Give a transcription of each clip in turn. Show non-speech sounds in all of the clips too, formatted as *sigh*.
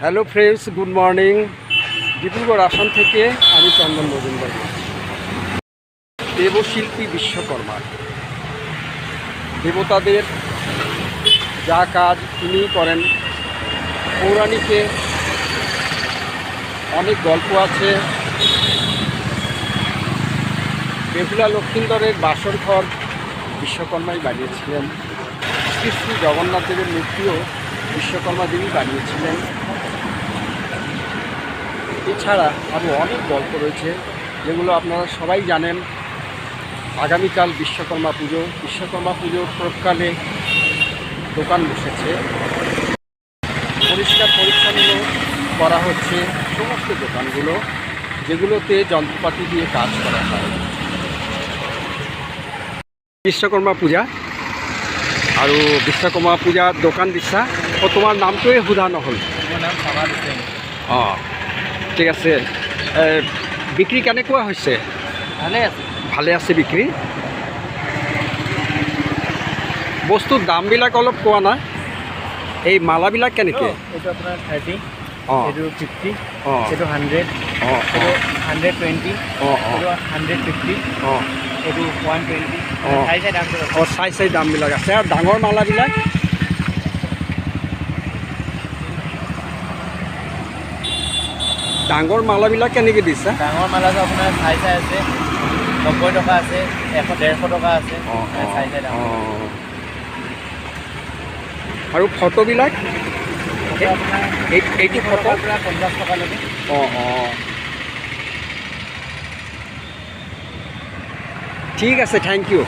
Hello friends good morning Dibrugarh Assam থেকে আমি চন্দন মজুমদার। দেবশিল্পী বিশ্বকর্মা। দেবতাদের যা কাজ তিনি করেন, পৌরাণিকে অনেক গল্প আছে। বেহুলা লক্ষ্মীন্দরের বাসর ঘর বিশ্বকর্মাই বানিয়েছিলেন। শ্রী শ্রী জগন্নাথ দেবের মূর্তিও বিশ্বকর্মা দেবী বানিয়েছিলেন। এছাড়া আরও অনেক গল্প রয়েছে যেগুলো আপনারা সবাই জানেন। আগামীকাল বিশ্বকর্মা পুজো। বিশ্বকর্মা পুজোর প্রকালে দোকান বসেছে। পরিষ্কার পরিচ্ছন্ন করা হচ্ছে সমস্ত দোকানগুলো যেগুলোতে যন্ত্রপাতি দিয়ে কাজ করা হয়। বিশ্বকর্মা পূজা আৰু বিশ্বকৰ্মা পূজাত দোকান দিছা অঁ তোমাৰ নামটোৱে সোধা নহ'ল। অঁ ঠিক আছে। বিক্ৰী কেনেকুৱা হৈছে? ভালে আছে। ভালে আছে বিক্ৰী? বস্তুৰ দামবিলাক অলপ কোৱা নাই এই মালাবিলাক কেনেকৈ? এইটো আপোনাৰ থাৰ্টি অঁ। এইটো ফিফটি অঁ। এইটো হাণ্ড্ৰেড অঁ এইটো হাণ্ড্ৰেড টুৱেণ্টি অঁ এইটো হাণ্ড্ৰেড ফিফটি অঁ। এইটো ওৱান টুৱেণ্টি অঁ চাই চাই দামবিলাক আছে। আৰু ডাঙৰ মালাবিলাক? ডাঙৰ মালাবিলাক কেনেকৈ দিছা? ডাঙৰ মালাটো আপোনাৰ চাই চাই আছে। নব্বৈ টকা আছে এশ ডেৰশ টকা আছে। অঁ চাই চাই অঁ আৰু ফটোবিলাক? এইটো ফটো? পঞ্চাছ টকালৈকে। অঁ অঁ। ঠিক আছে থেংক ইউ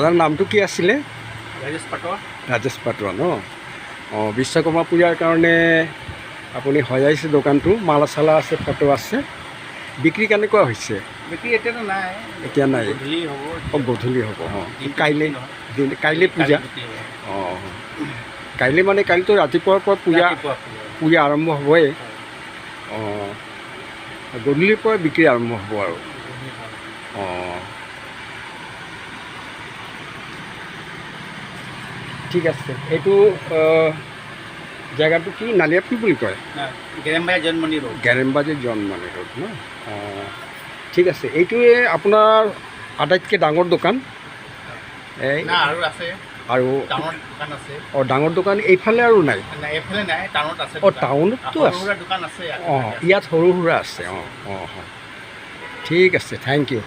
দাদাৰ নামটো কি আছিলে? ৰাজেশ পাটৰ ৰাজেশ পাটোৱা ন? অঁ বিশ্বকৰ্মা পূজাৰ কাৰণে আপুনি সজাইছে দোকানটো মালা চালা আছে ফটো আছে। বিক্ৰী কেনেকুৱা হৈছে? বিক্ৰী এতিয়াতো নাই। এতিয়া নাই। অঁ গধূলি হ'ব অঁ। কাইলৈ কাইলৈ পূজা। অঁ কাইলৈ মানে কাইলৈতো ৰাতিপুৱাৰ পৰা পূজা পূজা। পূজা আৰম্ভ হ'বই অঁ গধূলিৰ পৰা বিক্ৰী আৰম্ভ হ'ব আৰু অঁ ঠিক আছে। এইটো জেগাটো কি? নালিয়াপুৰ বুলি কয়? গেৰেমবাৰী জন্মনি ৰোড গেৰেমবাজী জন্মানী ৰোড ন? ঠিক আছে। এইটোৱে আপোনাৰ আটাইতকৈ ডাঙৰ দোকান। আৰু আছে। আৰু ডাঙৰ দোকান আছে। অঁ ডাঙৰ দোকান এইফালে আৰু নাই? নাই এইফালে নাই টাউনত আছে অঁ টাউনততো আছে। দোকান আছে ইয়াত। অঁ ইয়াত সৰু সুৰা আছে। অঁ অঁ ঠিক আছে থেংক ইউ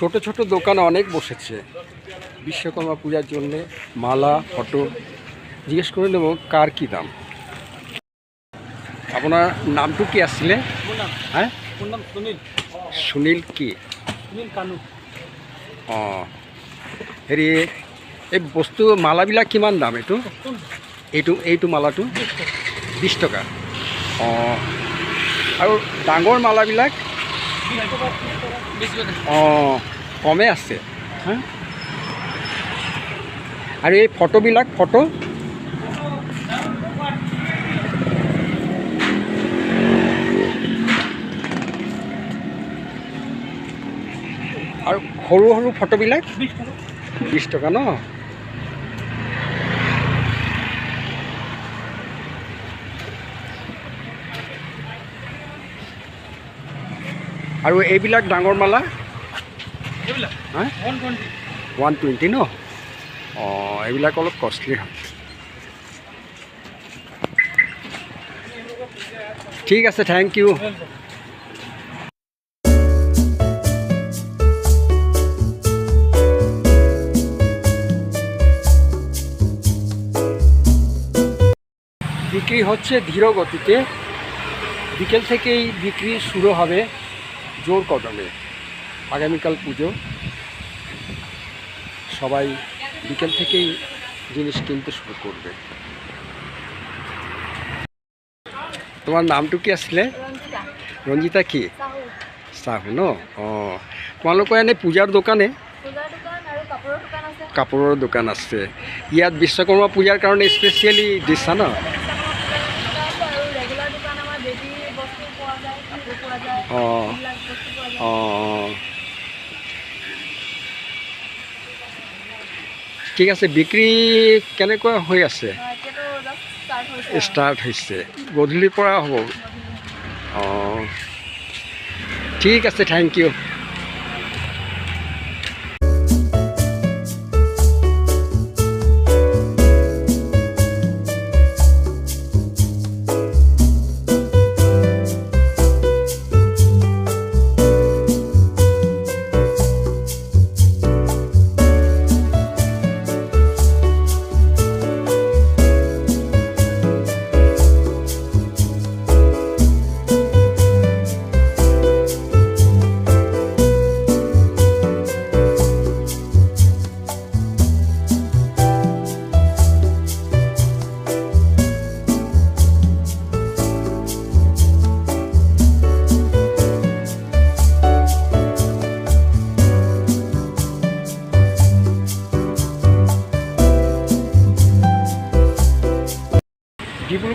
ছোট ছোট দোকান অনেক বসেছে। বিশ্বকর্মা পূজার জন্য মালা ফটো। জিজ্ঞেস করে নেব কার কি দাম? আপোনাৰ নামটো কি আছিলে মোৰ হ্যাঁ? সুনীল। সুনীল কি? সুনীল কানু। অঁ হেৰি এই বস্তু মালাবিলাক কিমান দাম এইটো এইটো এইটো মালাটো? বিছ টকা। অঁ আৰু ডাঙৰ মালাবিলাক কমে আছে হা আৰু এই ফটোবিলাক ফটো আৰু সৰু সৰু ফটোবিলাক বিছ টকা ন? আৰু এইবিলাক ডাঙৰ মালা? ওৱান টুৱেণ্টি ন? অঁ এইবিলাক অলপ কষ্টলি হয়। ঠিক আছে থেংক ইউ বিক্রি হচ্ছে ধীর গতিতে। বিকেল থেকেই বিক্রি শুরু হবে। জোর কদমে আগামীকাল পুজো। সবাই বিকেল থেকেই জিনিস কিনতে শুরু করবে। তোমার নামটো কি ৰঞ্জিতা ৰঞ্জিতা কি? চাহু ন? অঁ তোমালোকৰ এনে পূজাৰ দোকানে? কাপোৰৰ দোকান আছে। ইয়াত বিশ্বকৰ্মা পূজাৰ কাৰণে স্পেচিয়েলি দিছা ন? বিশাখা অঁ অঁ ঠিক আছে বিক্ৰী কেনেকুৱা হৈ আছে। ষ্টাৰ্ট হৈছে। গধূলিৰ পৰা হ'ব। অঁ। ঠিক আছে থেংক ইউ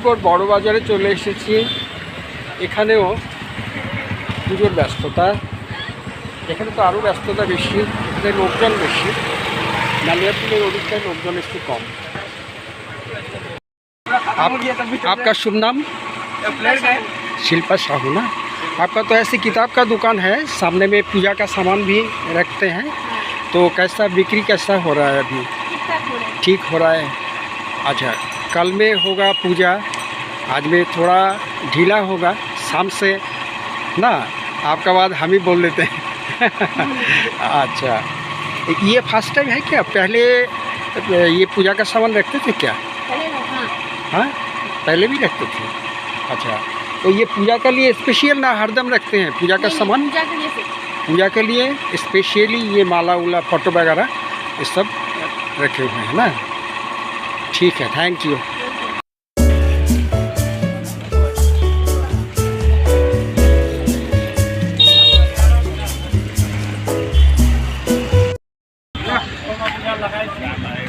ডিব্রুগড় বড় বাজারে চলে এসেছি এখানেও পুজোর ব্যস্ততা এখানে তো আরও ব্যস্ততা বেশি এখানে লোকজন বেশি নালিয়াপুরের ওদিকটায় লোকজন একটু কম आप, आपका शुभ नाम शिल्पा साहू ना आपका तो ऐसी किताब का दुकान है सामने में पूजा का सामान भी रखते हैं तो कैसा बिक्री कैसा हो रहा है अभी ঠিক-ঠাক हो रहा है। ठीक हो रहा है अच्छा कल में होगा पूजा आज में थोड़ा ढीला होगा शाम से ना आपका बाद हम ही बोल लेते हैं। *laughs* अच्छा ये फ़र्स्ट टाइम है क्या? पहले ये पूजा का सामान रखते थे क्या? हाँ। हाँ? पहले भी रखते थे? अच्छा तो ये पूजा के लिए स्पेशल ना हरदम रखते हैं? पूजा का सामान? पूजा के लिए सिर्फ़। पूजा के लिए स्पेशली ये माला उला फ़ोटो वगैरह ये सब रखे हुए हैं ना? ठीक है थैंक यू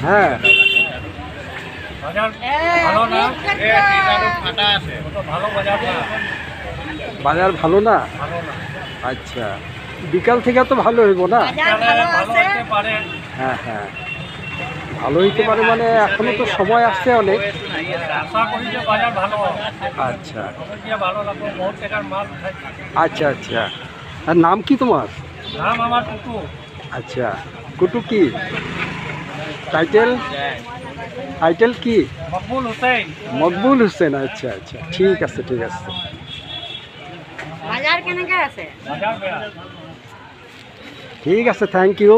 হ্যাঁ বাজার এ, ভালো না ঠিক এ, থাকবে। টিকাটো ফাটা আছে তো ভালো বাজার না বাজার ভালো না ভালো না আচ্ছা বিকাল থেকে তো ভালো হইব না বাজার তাহলে ভালো ভালো আছে হতে পারে হ্যাঁ হ্যাঁ ভালো হইতে পারে মানে এখনও তো সময় আসছে অনেক। আশা করি যে বাজার ভালো হবে। আচ্ছা। আচ্ছা আচ্ছা। আর নাম কি তোমার? নাম আমার টুটু আচ্ছা। কুটু কি? টাইটেল? টাইটেল কি? মকবুল হুসেন। মকবুল হোসেন আচ্ছা আচ্ছা। ঠিক আছে ঠিক আছে। বাজার কেনেকে আছে? ঠিক আছে থ্যাংক ইউ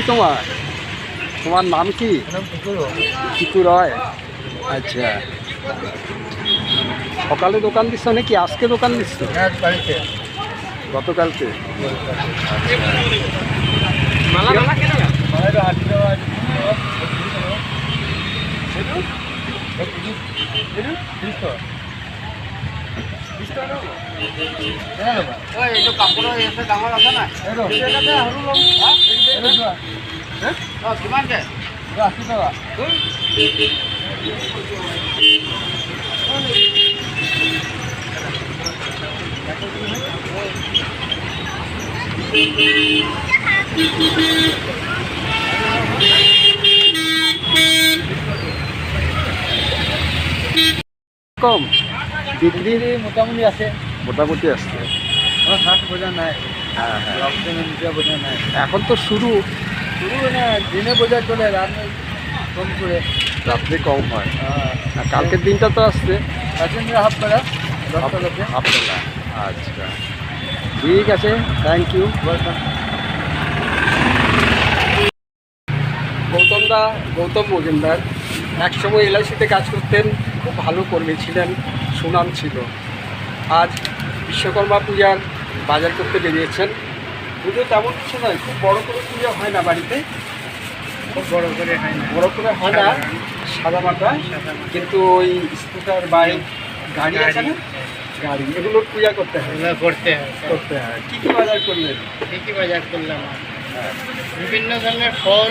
কি তোমার তোমার নাম কি পুকুরও রয় আচ্ছা সকালে দোকান দিচ্ছ নাকি আজকে দোকান দিচ্ছ হ্যাঁ গতকালকে মালা মালা কেন মালা তো হাঁটি দেওয়া এইটো কাপোৰৰ এছে ডাঙৰ আছে নাই কিমানকে আশী টকা কম। বিক্রি মোটামুটি আছে। মোটামুটি আমার হাট বোঝা নাই। হ্যাঁ হ্যাঁ। বোঝা নাই। এখন তো শুরু। শুরু না দিনে বোঝা চলে রাত কম করে। রাত্রে কম হয়। হ্যাঁ। আর কালকের দিনটা তো আসছে। প্যাসেঞ্জার হাফ বেলা দশটা লোকে। আপনারা আচ্ছা। ঠিক আছে। থ্যাংক ইউ গৌতম দা গৌতম মজুমদার একসময় এলআইসিতে কাজ করতেন খুব ভালো কর্মী ছিলেন। সুনাম ছিল। আজ বিশ্বকর্মা পূজার বাজার করতে বেরিয়েছেন। পুজো তেমন কিছু নয় খুব বড় করে পুজো হয় না বাড়িতে। খুব বড় করে হয় না। বড় করে হয় না সাদা মাটা কিন্তু ওই স্কুটার বাইক গাড়ি আছে না? গাড়ি এগুলোর পূজা করতে হয়। করতে হয় করতে হয়। কী কী বাজার করলেন? ঠিকই বাজার করলাম বিভিন্ন ধরনের ফল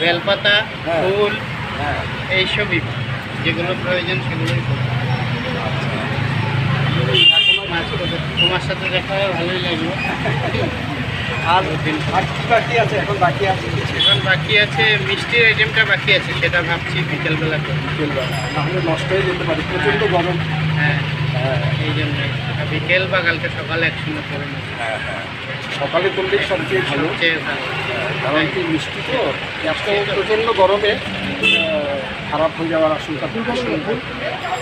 বেলপাতা হ্যাঁ। ফুল হ্যাঁ। এইসবই। যেগুলো প্রয়োজন সেগুলোই করব। তোমার সাথে দেখা হয়ে ভালোই লাগল। আর বাকি আছে এখন বাকি আছে এখন বাকি আছে মিষ্টির আইটেমটা বাকি আছে সেটা ভাবছি বিকেলবেলা করব। বিকেলবেলা নাহলে নষ্ট হয়ে যেতে পারে প্রচণ্ড গরম। হ্যাঁ হ্যাঁ। এই জন্যই। বিকেল বা কালকে সকালে একসঙ্গে করে হ্যাঁ হ্যাঁ। সকালে করলেই সবচেয়ে ভালো। সবচেয়ে ভালো। কারণ কি মিষ্টি তো এত প্রচণ্ড গরমে খারাপ হয়ে যাওয়ার আশঙ্কা।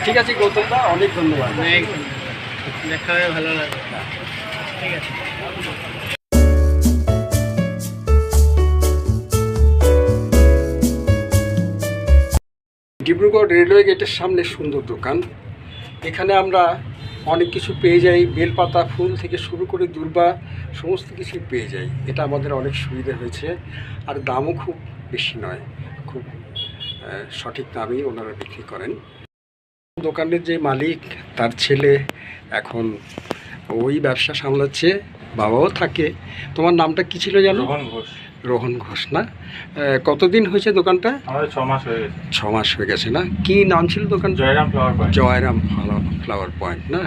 ঠিক আছে গৌতম দা অনেক ধন্যবাদ। দেখা হয়ে ভালো লাগে ঠিক আছে। ডিব্রুগড় রেলওয়ে গেটের সামনে সুন্দর দোকান। এখানে আমরা অনেক কিছু পেয়ে যাই, বেলপাতা, ফুল থেকে শুরু করে দূর্বা, সমস্ত কিছুই পেয়ে যাই। এটা আমাদের অনেক সুবিধা হয়েছে, আর দামও খুব বেশি নয়, খুব সঠিক দামেই ওনারা বিক্রি করেন। দোকানের যে মালিক তার ছেলে এখন ওই ব্যবসা সামলাচ্ছে বাবাও থাকে। তোমার নামটা কি ছিল জানো? রোহন ঘোষ। রোহন ঘোষ না? কতদিন হয়েছে দোকানটা? ছ মাস হয়ে গেছে। ছ মাস হয়ে গেছে না? কি নাম ছিল দোকান Jayram flower point Jayram flower flower point না?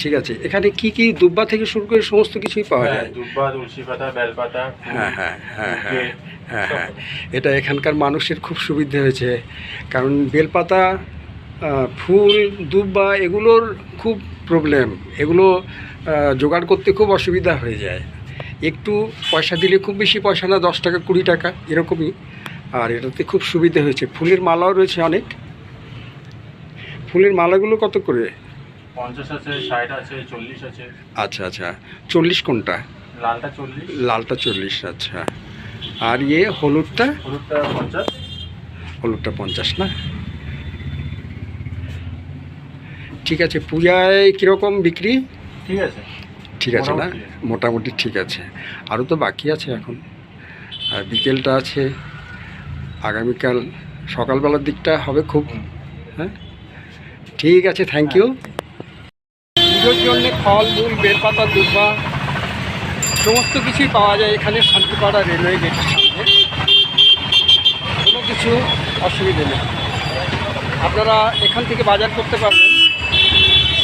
ঠিক আছে এখানে কি কি দুব্বা থেকে শুরু করে সমস্ত কিছুই পাওয়া হ্যাঁ যায়? দুব্বা তুলসী পাতা বেলপাতা হ্যাঁ হ্যাঁ হ্যাঁ হ্যাঁ হ্যাঁ হ্যাঁ। এটা এখানকার মানুষের খুব সুবিধে হয়েছে। কারণ বেলপাতা ফুল দুব্বা এগুলোর খুব প্রবলেম এগুলো জোগাড় করতে খুব অসুবিধা হয়ে যায়। একটু পয়সা দিলে খুব বেশি পয়সা না দশ টাকা কুড়ি টাকা এরকমই। আর এটাতে খুব সুবিধে হয়েছে। ফুলের মালাও রয়েছে অনেক। ফুলের মালাগুলো কত করে? পঞ্চাশ আছে ষাট আছে চল্লিশ আছে। আচ্ছা আচ্ছা। চল্লিশ কোনটা? লালটা চল্লিশ। লালটা চল্লিশ আচ্ছা। আর ইয়ে হলুদটা? হলুদটা পঞ্চাশ। হলুদটা পঞ্চাশ না? ঠিক আছে পূজায় কীরকম বিক্রি? ঠিক আছে। ঠিক আছে না? মোটামুটি। ঠিক আছে। আরও তো বাকি আছে এখন। আর বিকেলটা আছে। আগামীকাল সকালবেলার দিকটা হবে খুব। হ্যাঁ? ঠিক আছে থ্যাংক ইউ পুজোর জন্যে ফল মূল বেলপাতা দুর্বা সমস্ত কিছুই পাওয়া যায় এখানে শান্তিপাড়া রেলওয়ে গেটের সামনে। কোনো কিছু অসুবিধে নেই। আপনারা এখান থেকে বাজার করতে পারবেন।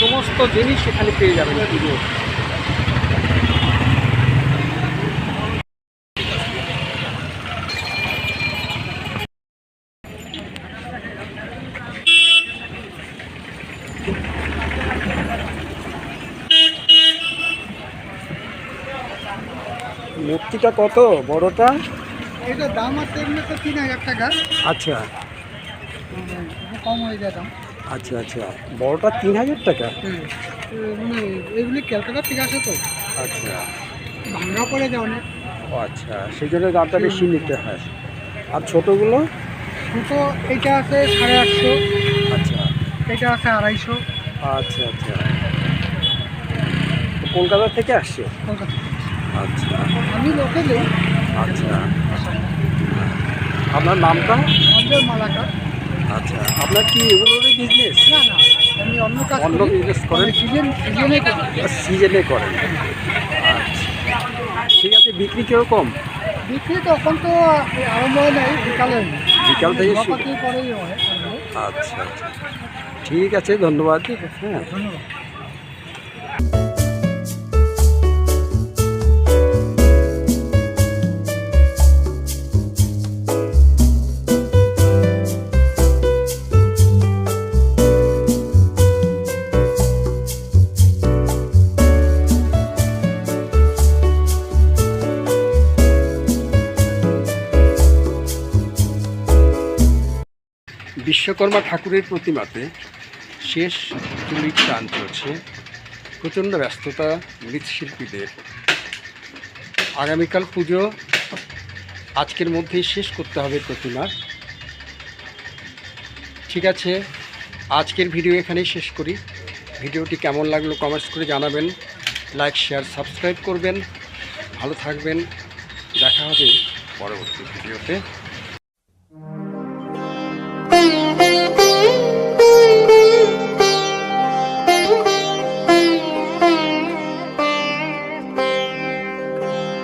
সমস্ত জিনিস এখানে পেয়ে যাবেন। পুজো মূর্তিটা কত? বড়টা? এটা দাম আছে এমনি তো তিন হাজার টাকা। আচ্ছা। কম হয়ে যায় দাম। আচ্ছা আচ্ছা। বড়টা তিন হাজার টাকা? মানে এগুলি ক্যালকাটা ঠিক আছে তো। আচ্ছা। ভাঙ্গা পড়ে যায় অনেক। ও আচ্ছা সেই জন্য দামটা বেশি নিতে হয়। আর ছোটোগুলো? দুটো এইটা আছে সাড়ে আটশো। আচ্ছা। এটা আছে আড়াইশো। আচ্ছা আচ্ছা। তো কলকাতা থেকে আসছে? কলকাতা আচ্ছা। আমি লোকেলে। আচ্ছা। আপনার নামটা? আমাদের মালাকার। আচ্ছা। আপনার কি এগুলোরই বিজনেস না না আমি অন্য কাজ অন্য বিজনেস করেন? সিজন সিজনে সিজনে করেন। আচ্ছা। ঠিক আছে বিক্রি কীরকম? বিক্রি তখন তো আরম্ভ হয় নাই বিকালে বিকাল থেকে হয়। আচ্ছা আচ্ছা। ঠিক আছে ধন্যবাদ। ঠিক আছে হ্যাঁ ধন্যবাদ। বিশ্বকর্মা ঠাকুরের প্রতিমাতে শেষ তুলির টান চলছে, প্রচণ্ড ব্যস্ততা মৃৎশিল্পীদের আগামীকাল পুজো, আজকের মধ্যেই শেষ করতে হবে প্রতিমা। ঠিক আছে, আজকের ভিডিও এখানেই শেষ করি। ভিডিওটি কেমন লাগল কমেন্টস করে জানাবেন লাইক শেয়ার সাবস্ক্রাইব করবেন। ভালো থাকবেন, দেখা হবে পরবর্তী ভিডিওতে।